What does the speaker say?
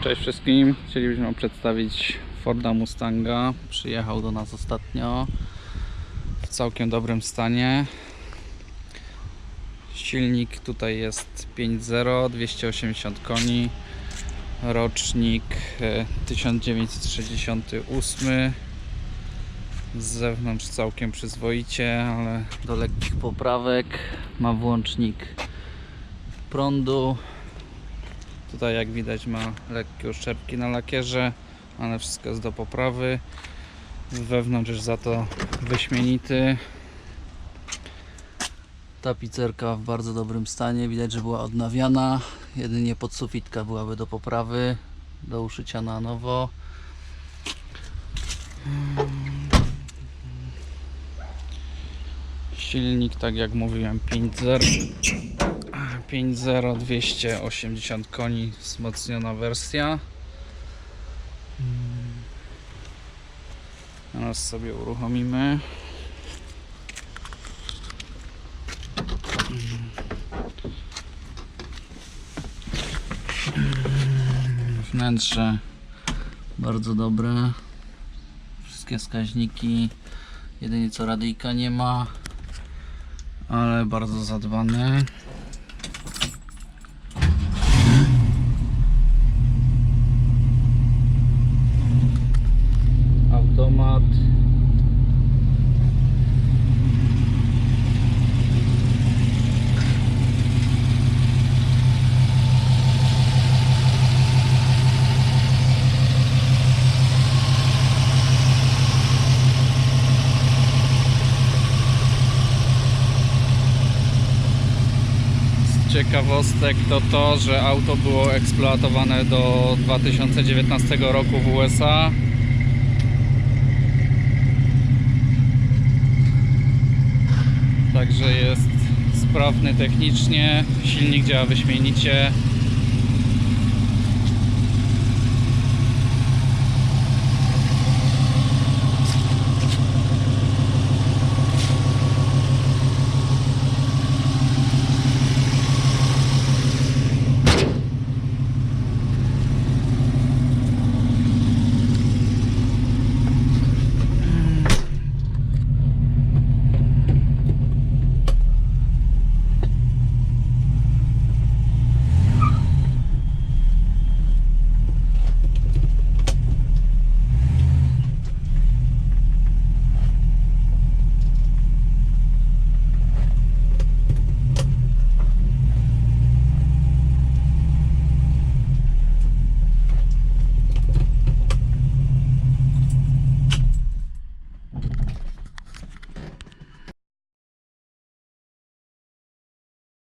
Cześć wszystkim, chcielibyśmy przedstawić Forda Mustanga. Przyjechał do nas ostatnio w całkiem dobrym stanie. Silnik tutaj jest 5.0, 280 koni, rocznik e, 1968. Z zewnątrz całkiem przyzwoicie, ale do lekkich poprawek. Ma włącznik prądu, Tutaj jak widać ma lekkie uszczerbki na lakierze, ale wszystko jest do poprawy. Wewnątrz jest za to wyśmienity. Tapicerka w bardzo dobrym stanie, widać, że była odnawiana. Jedynie podsufitka byłaby do poprawy, do uszycia na nowo. Silnik, tak jak mówiłem, 5.0 5.0 280 koni wzmocniona wersja. Teraz sobie uruchomimy. Wnętrze bardzo dobre. Wszystkie wskaźniki. Jedynie co radyjka nie ma ale bardzo zadbane automat Z ciekawostek to to, że auto było eksploatowane do 2019 roku w USA. Także jest sprawny technicznie, silnik działa wyśmienicie.